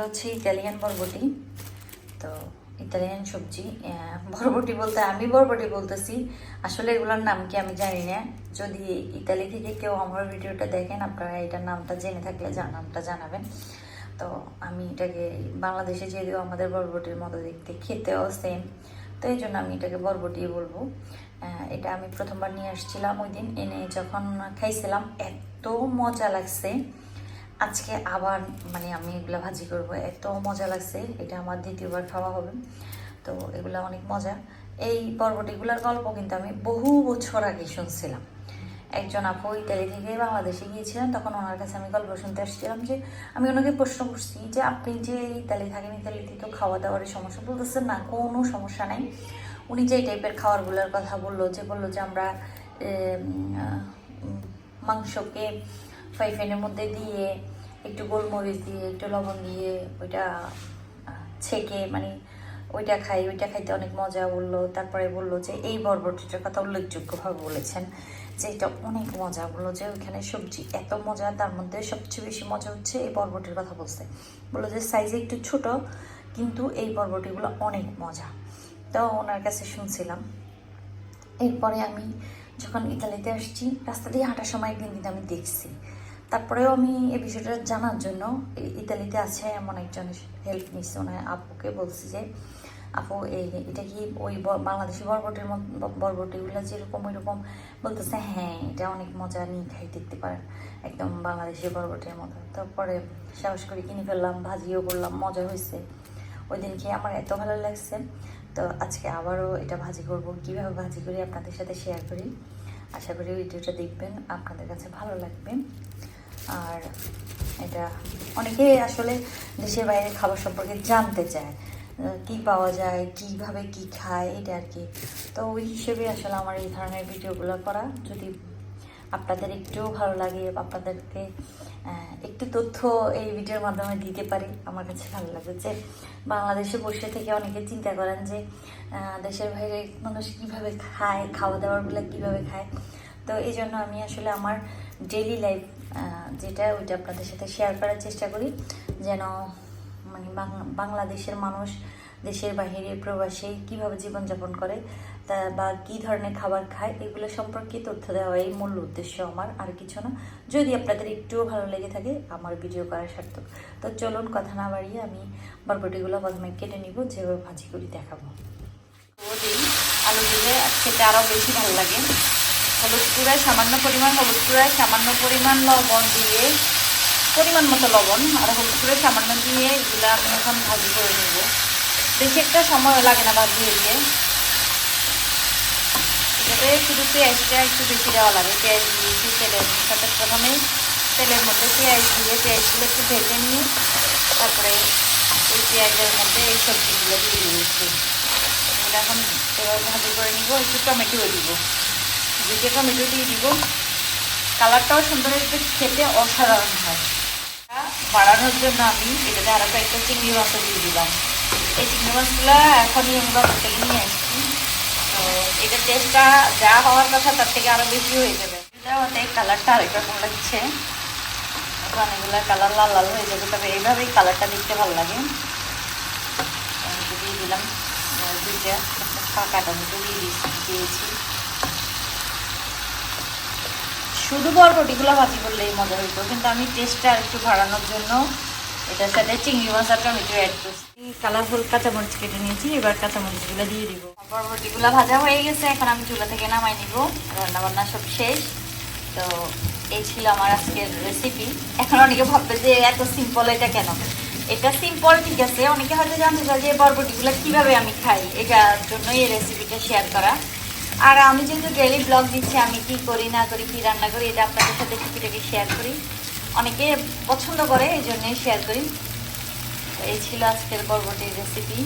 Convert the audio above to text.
এগুলো হচ্ছে ইটালিয়ান বরবটি। তো ইটালিয়ান সবজি বরবটি বলতে আমি বরবটি বলতেছি। আসলে এগুলোর নাম কি আমি জানি না। যদি ইতালি থেকে কেউ আমার ভিডিওটা দেখেন, আপনারা এটার নামটা জেনে থাকলে নামটা জানাবেন। তো আমি এটাকে বাংলাদেশে যেহেতু আমাদের বরবটির মতো দেখতে খেতেও সেম তো এই জন্য আমি এটাকে বরবটি বলব। এটা আমি প্রথমবার নিয়ে আসছিলাম ওই দিন। এনে যখন খাইছিলাম, এত মজা লাগছে। আজকে আবার মানে আমি এগুলো ভাজি করব। এত মজা লাগছে। এটা আমার দ্বিতীয়বার খাওয়া হবে। তো এগুলো অনেক মজা। এই বরবটিগুলোর গল্প কিন্তু আমি বহু বছর আগে শুনছিলাম। একজন আপু ইতালি থেকে বাংলাদেশে গিয়েছিলেন। তখন ওনার কাছে আমি গল্প শুনতে আসছিলাম যে আমি ওনাকে প্রশ্ন করছি যে আপনি যে ইতালি থাকেন, ইতালিতে তো খাওয়া দাওয়ার সমস্যা বলতেছেন না, কোনো সমস্যা নাই। উনি যে টাইপের খাওয়ারগুলোর কথা বলল, যে বলল যে আমরা মাংসকে ফ্রাই প্যানের মধ্যে দিয়ে, একটু গোলমরিচ দিয়ে, একটু লবণ দিয়ে, ওইটা ছেঁকে মানে ওইটা খাই, ওইটা খাইতে অনেক মজা বলল। তারপরে বলল যে, এই বরবটিটার কথা উল্লেখযোগ্যভাবে বলেছেন যে, এটা অনেক মজা বলল যে, ওইখানে সবজি এত মজা, তার মধ্যে সবচেয়ে বেশি মজা হচ্ছে এই বরবটির কথা বলছে বলল যে সাইজে একটু ছোট, কিন্তু এই বরবটিগুলো অনেক মজা। তো ওনার কাছে শুনছিলাম, এরপরে আমি যখন ইতালিতে আসছি, রাস্তা দিয়ে হাঁটার সময় একদিন কিন্তু আমি দেখছি। তারপরেও আমি এই বিষয়টা জানার জন্য ইতালিতে আছে এমন একজন হেল্প নিচ্ছে ওনার আপুকে বলছি যে, আপু, এই এটা কি ওই বাংলাদেশি বরবটির বরবটিগুলো যেরকম ওইরকম? বলতেছে হ্যাঁ এটা অনেক মজা, নিয়ে খাই, দেখতে পারেন। একদম বাংলাদেশি বরবটির মতো। তারপরে সাহস করে কিনে ফেললাম, ভাজিও করলাম, মজা হয়েছে ওই দিন খেয়ে আমার এত ভালো লাগছে। তো আজকে আবারও এটা ভাজি করব। কীভাবে ভাজি করি আপনাদের সাথে শেয়ার করি। আশা করি ভিডিওটা দেখবেন, আপনাদের কাছে ভালো লাগবে। আর এটা অনেকে আসলে দেশের বাইরে খাবার সম্পর্কে জানতে চায় কি পাওয়া যায়, কীভাবে কি খায়, এটা আর কি। তো ওই হিসেবে আসলে আমার এই ধরনের ভিডিওগুলো করা। যদি আপনাদের একটু ভালো লাগে আপনাদেরকে একটু তথ্য এই ভিডিওর মাধ্যমে দিতে পারি, আমার কাছে ভালো লাগে যে বাংলাদেশে বসে থেকে অনেকে চিন্তা করেন যে দেশের বাইরে মানুষ কীভাবে খায় খাওয়া দাওয়ারগুলো কীভাবে খায়। তো এই জন্য আমি আসলে আমার ডেলি লাইফ যেটা ওইটা আপনাদের সাথে শেয়ার করার চেষ্টা করি। যেন মানে বাংলাদেশের মানুষ দেশের বাহিরে প্রবাসে কীভাবে জীবনযাপন করে, তা বা কী ধরনের খাবার খায়, এগুলো সম্পর্কে তথ্য দেওয়া এই মূল উদ্দেশ্য আমার, আর কিছু না। যদি আপনাদের একটুও ভালো লেগে থাকে, আমার ভিডিও করার সার্থক। তো চলুন, কথা না বাড়িয়ে আমি বরবটিগুলো প্রথমে কেটে নিব, যেভাবে ভাজি করি দেখাবো। আলু দিলে খেতে আরও বেশি ভালো লাগে। হলুদ গুঁড়ায় সামান্য পরিমাণ হলুদ গুঁড়ায় সামান্য পরিমাণ লবণ দিয়ে, পরিমাণ মতো লবণ আর হলুদ গুঁড়ো সামান্য দিয়ে এগুলো আমি এখন ভাজি করে নেব। বেশি একটা সময় লাগে না ভাজি হয়ে এটাতে শুধু পেঁয়াজটা একটু বেশি দেওয়া লাগে। পেঁয়াজ দিয়েছি তেলের সাথে প্রথমে তেলের মধ্যে পেঁয়াজ দিয়ে পেঁয়াজগুলো একটু ভেজে নিয়ে তারপরে ওই পেঁয়াজের মধ্যে এই সবজিগুলো দিয়ে দিয়েছি এখন এবার ভাজি করে নিব, একটু টমেটোও দিব। দুটো টমেটো দিয়ে দিব, কালারটাও সুন্দর খেতে অসাধারণ হয়। বাড়ানোর জন্য আমি এটাতে আরও একটা চিংড়ি মাছও দিয়ে দিলাম। এই চিংড়ি মাছগুলো এখনই আমরা হোটেলে নিয়ে আসছি। তো এটা টেস্টটা যা হওয়ার কথা, তার থেকে আরও বেশি হয়ে যাবে। ওতে কালারটা আরেক রকম লাগছে। এখন কালার লাল লাল হয়ে যাবে, তবে এইভাবেই কালারটা দেখতে ভালো লাগে। আমি দিয়ে দিলাম। দুইটা পাকা টমেটো দিয়ে দিয়েছি দিয়েছি শুধু বরবটিগুলো ভাজি করলেই মজা হইতো, কিন্তু আমি টেস্টটা একটু বাড়ানোর জন্য এটার সাথে চিংড়ি মাছ আর টমেটো অ্যাড করছি। কালারফুল কাঁচামরিচ কেটে নিয়েছি, এবার কাঁচামরিচগুলো দিয়ে দিব। বরবটিগুলো ভাজা হয়ে গেছে, এখন আমি চুলা থেকে নামাই নিব রান্না বান্না সব শেষ। তো এই ছিল আমার আজকের রেসিপি এখন অনেকে ভাববে যে এত সিম্পল এটা কেন? এটা সিম্পল ঠিক আছে, অনেকে হয়তো জানতে চায় যে বরবটিগুলো কীভাবে আমি খাই, এটার জন্যই এই রেসিপিটা শেয়ার করা। আর আমি যেহেতু ডেলি ব্লগ দিচ্ছি, আমি কি করি, না করি, কি রান্না করি, এটা আপনাদের সাথে টুকিটাকি শেয়ার করি। অনেকে পছন্দ করে, এই জন্যই শেয়ার করি। এই ছিল আজকের পর্বটির রেসিপি